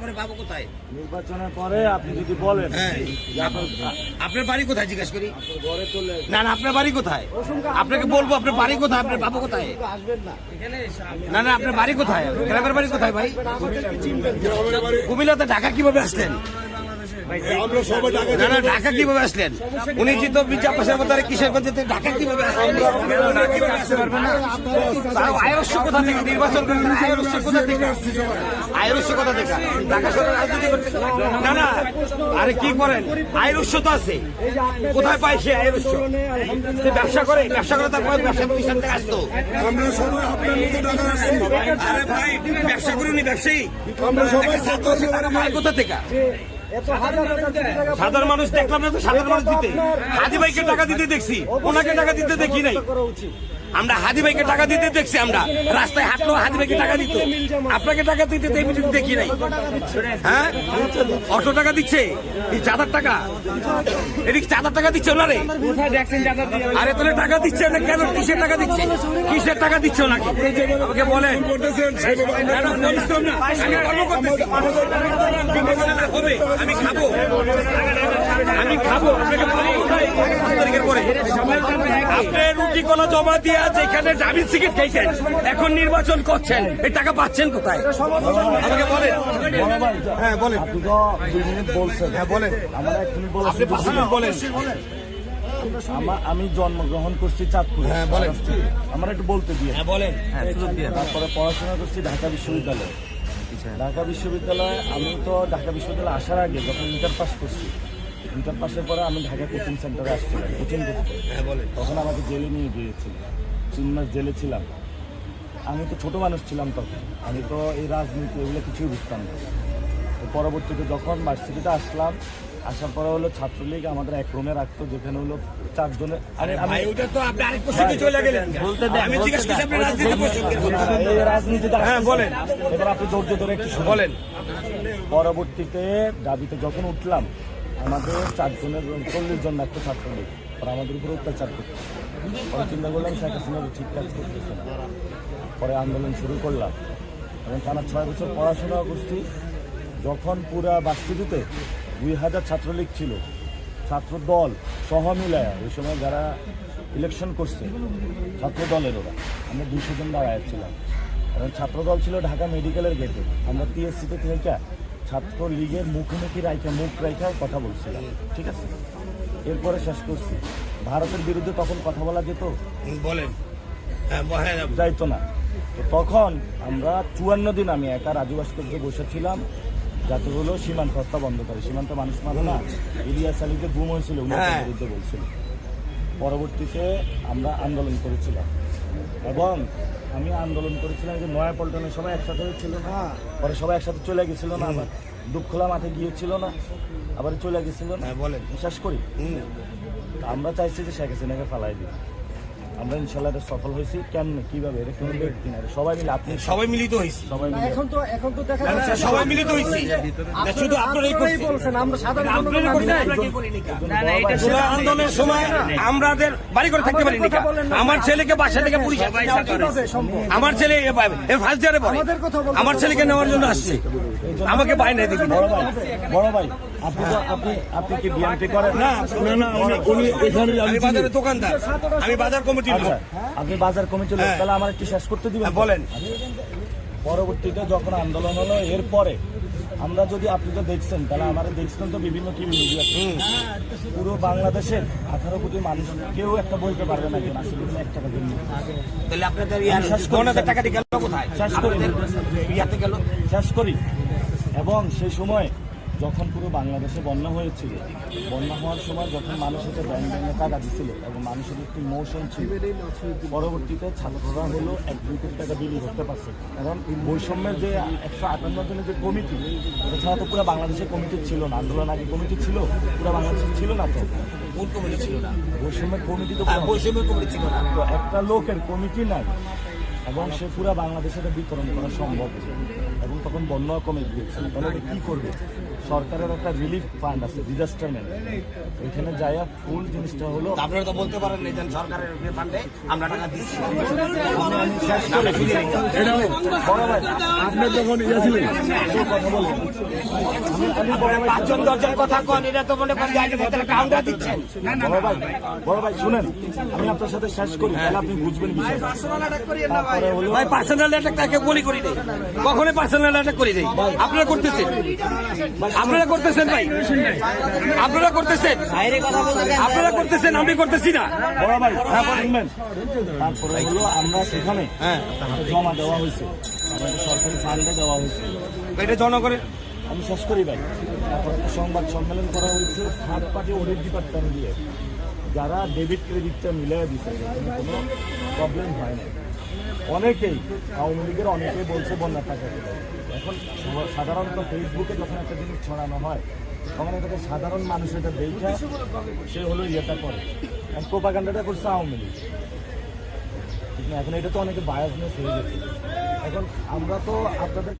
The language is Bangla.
পরে পাবো কোথায়? নির্বাচনের পরে আপনি যদি বলেন হ্যাঁ। আপনার আপনার বাড়ি কোথায় জিজ্ঞেস করি? না না আপনার বাড়ি কোথায়? আপনাকে বলব আপনার বাড়ি কোথায় আপনার বাবু কোথায়? আসবেন না। না না আপনার বাড়ি কোথায়? গ্রামের বাড়ি কোথায় ভাই? কুমিল্লাতে ঢাকা কীভাবে আসলেন? না না ঢাকা কীভাবে আসলেন? উনি জিত বিচার পাশের মধ্যে কিশোরগঞ্জে ঢাকা কীভাবে কোথা থেকে? নির্বাচন করবেন আয়ুষ্য কোথা থেকে? আয়ুষ্য কোথা থেকে? ঢাকা শহরে রাজনীতি করতে না না আরে কি করেন? আয়ুষ্য তো আছে। কোথায় পাই সে সে ব্যবসা করে ব্যবসা করে তারপর ব্যবসা প্রতিষ্ঠান থেকে আসতো। আমরা সবাই আপনার মতো টাকা আসছি। আরে ভাই ব্যবসা করুন ব্যবসায়ী? আমরা সবাই ছাত্র তারা পায় কোথা থেকে? এত হাজার হাজার কোটি টাকা সাধারণ মানুষ দেখলাম না তো সাধারণ মানুষ দিতে। হাজি ভাইকে টাকা দিতে দেখছি। ওনাকে টাকা দিতে দেখি নাই। আমরা হাদি ভাইকে টাকা দিতে দেখছি আমরা। রাস্তায় হাঁটলো হাদি ভাইকে টাকা দিত। আপনাকে টাকা দিতে দেখি নাই। হ্যাঁ? অটো টাকা দিচ্ছে? চাঁদার টাকা? এদিকে চাঁদার টাকা দিচ্ছে ওনারে? আরে তাহলে টাকা দিচ্ছে না কেন? কিসের টাকা দিচ্ছে? কিসের টাকা দিচ্ছে ওনাকে? আমাকে। হবে, আমি খাব। আমি খাব। আপনাকে বলি কোথায়? পাঁচ তারিখের পরে আপনি রুটি কোনো জমা দিয়া যেখানে জামিন সিকিট খাইছেন এখন নির্বাচন করছেন। এই টাকা পাচ্ছেন কোথায়? আমাকে বলেন। হ্যাঁ বলেন। আপনি তো দুই মিনিট বলছেন। হ্যাঁ বলেন। আমার এক মিনিট বলছেন আপনি পাঁচ মিনিট বলেন। আমি জন্মগ্রহণ করছি চাঁদপুরে। হ্যাঁ, বলেন। আমার একটু বলতে দিয়ে হ্যাঁ বলেন। তারপরে পড়াশোনা করছি ঢাকা বিশ্ববিদ্যালয়ে। ঢাকা বিশ্ববিদ্যালয়ে আমি তো ঢাকা বিশ্ববিদ্যালয়ে আসার আগে যখন ইন্টার পাস করছি ইন্টার পাসের পরে আমি ঢাকা কোচিং সেন্টারে আসছিলাম কোচিং করতে। হ্যাঁ তখন আমাকে জেলে নিয়ে গিয়েছিল তিন মাস জেলে ছিলাম। আমি তো ছোট মানুষ ছিলাম তখন আমি তো এই রাজনীতি এগুলো কিছুই বুঝতাম না। তো পরবর্তীতে যখন ভার্সিটিতে আসলাম আসার পরে হলো ছাত্রলীগ আমাদের এক রুমে রাখতো যেখানে হলো চারজনে রাজনীতিতে হ্যাঁ, আসতেছি। বলেন। এবার আপনি ধৈর্য ধরে একটু। বলেন। পরবর্তীতে দাবিতে যখন উঠলাম আমাদের চারজনের চল্লিশ জন একটা ছাত্রলীগ ওরা আমাদের উপরে অত্যাচার করতো পরে চিন্তা করলাম শেখ হাসিনা ঠিক কাজ করতেছে পরে আন্দোলন শুরু করলাম। এবং টানা ছয় বছর পড়াশোনা করছি। যখন পুরা বাস্তুতিতে দুই হাজার ছাত্রলীগ ছিল, ছাত্র দল সহ মিলায় ওই সময় যারা ইলেকশন করছে, ছাত্র দলের ওরা, আমরা দুশো জন দাঁড়ায় ছিলাম। এবং ছাত্র দল ছিল ঢাকা মেডিকেলের গেটে আমরা পিএসসিতে থেকে ছাত্র লীগের মুখোমুখি রাইখা মুখ রাইখা কথা বলছিলাম। ঠিক আছে? এরপরে শেষ করছি। ভারতের বিরুদ্ধে তখন কথা বলা যেত? বলেন। হ্যাঁ যাইতো না। তো তখন আমরা চুয়ান্ন দিন আমি একা রাজু ভাস্কর্য বসেছিলাম। যাতে হলো সীমান্ত হত্যা বন্ধ করে। সীমান্ত মানুষ মারে না। ইলিয়াস আলী যে গুম হয়েছিল হ্যাঁ। বিরুদ্ধে বলছিল। পরবর্তীতে আমরা আন্দোলন করেছিলাম। এবং আমি আন্দোলন করেছিলাম যে নয়া পল্টনের সবাই একসাথে হয়েছিল। না পরে সবাই একসাথে চলে গেছিল না আবার দুঃখলা মাঠে গিয়েছিল না আবার চলে গেছিল না। বলে বলেন। বিশ্বাস করি। আমরা চাইছি যে শেখ হাসিনাকে ফালাই দিই আমরা ইনশাল্লাহ এটা সফল হয়েছি। কীভাবে এটা কোনো ব্যক্তি না সবাই মিলে আপনি সবাই মিলিত হয়েছি। সবাই মিলে। এখন তো এখন তো দেখা না, না, যাচ্ছে সবাই মিলিত হয়েছি। শুধু আপনারাই বলছেন আমরা সাধারণ? না না এটা জুলাই আন্দোলনের সময় আমাদের বাড়ি করে থাকতে পারিনি কা? আমার ছেলেকে বাসা থেকে পুলিশ আমার ছেলে ফার্স্ট ইয়ারে পড়ে। আমাদের কথা বলতে আমার ছেলেকে নেওয়ার জন্য আসছে। আমাকে বাইরে না দেখি বড় ভাই বড় ভাই আপনি আপনি আপনি কি বিএনপি করেন? না না না উনি- এখানে আমি বাজারে দোকানদার। আমি বাজার কমিটির আচ্ছা আপনি বাজার কমিটি লোক, হ্যাঁ। তাহলে আমার একটু শেষ করতে দিবেন। হ্যাঁ, বলেন। পরবর্তীতে যখন আন্দোলন হলো এরপরে আমরা যদি আপনি তো দেখছেন তাহলে আমাদের দেখছেন তো বিভিন্ন টিভি মিডিয়া পুরো বাংলাদেশের আঠারো কোটি মানুষ কেউ একটা বলতে পারবে না যে নাসিরুদ্দিন এক টাকা জন্য তাহলে আপনাদের শেষ করি। শেষ করি। এবং সেই সময় যখন পুরো বাংলাদেশে বন্যা হয়েছিল বন্যা হওয়ার সময় যখন মানুষ এসে ব্যাংক ব্যাংকে টাকা দিচ্ছিল এবং মানুষের একটি মোশন ছিল পরবর্তীতে ছাত্ররা হলো এক দুই কোটি টাকা বিলি করতে পারছে। কারণ বৈষম্যের যে একশো আটান্ন জনের যে কমিটি এটা ছাড়া তো পুরো বাংলাদেশের কমিটি ছিল না আন্দোলন আগে কমিটি ছিল পুরো বাংলাদেশে ছিল না তো। কোন কমিটি ছিল না? বৈষম্যের কমিটি তো আর বৈষম্যের কমিটি ছিল না। তো একটা লোকের কমিটি নাই এবং সে পুরো বাংলাদেশে বিতরণ করা সম্ভব। এবং তখন বন্যা কমে গিয়েছিল। তাহলে কি করবে? সরকারের একটা রিলিফ ফান্ড আছে ডিজাস্টার ম্যান এখানে যাইয়া ফুল জিনিসটা হলো আপনারা তো বলতে পারেন না যে সরকারের ফান্ডে আমরা টাকা দিচ্ছি। এটা বড় ভাই আপনি যখন ইয়ে ছিলেন। কথা বলে আমি আমি বড় ভাই পাঁচজন দশজন কথা কন এটা তো মনে করেন আগে ভেতরে কাউন্টার দিচ্ছেন। বড় ভাই বড় ভাই শুনেন আমি আপনার সাথে শেষ করি তাহলে আপনি বুঝবেন বিষয় ভাই পার্সোনাল অ্যাটাক তাকে বলি করি কখনো পার্সোনাল অ্যাটাক করি আপনারা করতেছেন। আপনারা করতেছেন ভাই। আপনারা করতেছেন। আপনারা করতেছেন আমি করতেছি না। শুনবেন। তারপরে হলো আমরা সেখানে হ্যাঁ। জমা দেওয়া হয়েছে। আমাদের সরকারি ফান্ডে দেওয়া হয়েছে। এটা জনগণের আমি শেষ করি ভাই। তারপর সংবাদ সম্মেলন করা হয়েছে থার্ড পার্টি অডিট ডিপার্টমেন্ট দিয়ে। যারা ডেবিট ক্রেডিটটা মিলিয়ে দিচ্ছে কোনো প্রবলেম হয় না অনেকেই আওয়ামী লীগের অনেকেই বলছে বন্যার টাকা। এখন সাধারণত ফেসবুকে যখন একটা জিনিস ছড়ানো হয়, তখন এটাকে সাধারণ মানুষ এটা দেখে, সে হলো ইয়েটা করে। প্রোপাগান্ডাটা করছে আওয়ামী লীগ। এখন এটা তো অনেকে বায়াসনেস হয়ে গেছে। এখন আমরা তো আপনাদের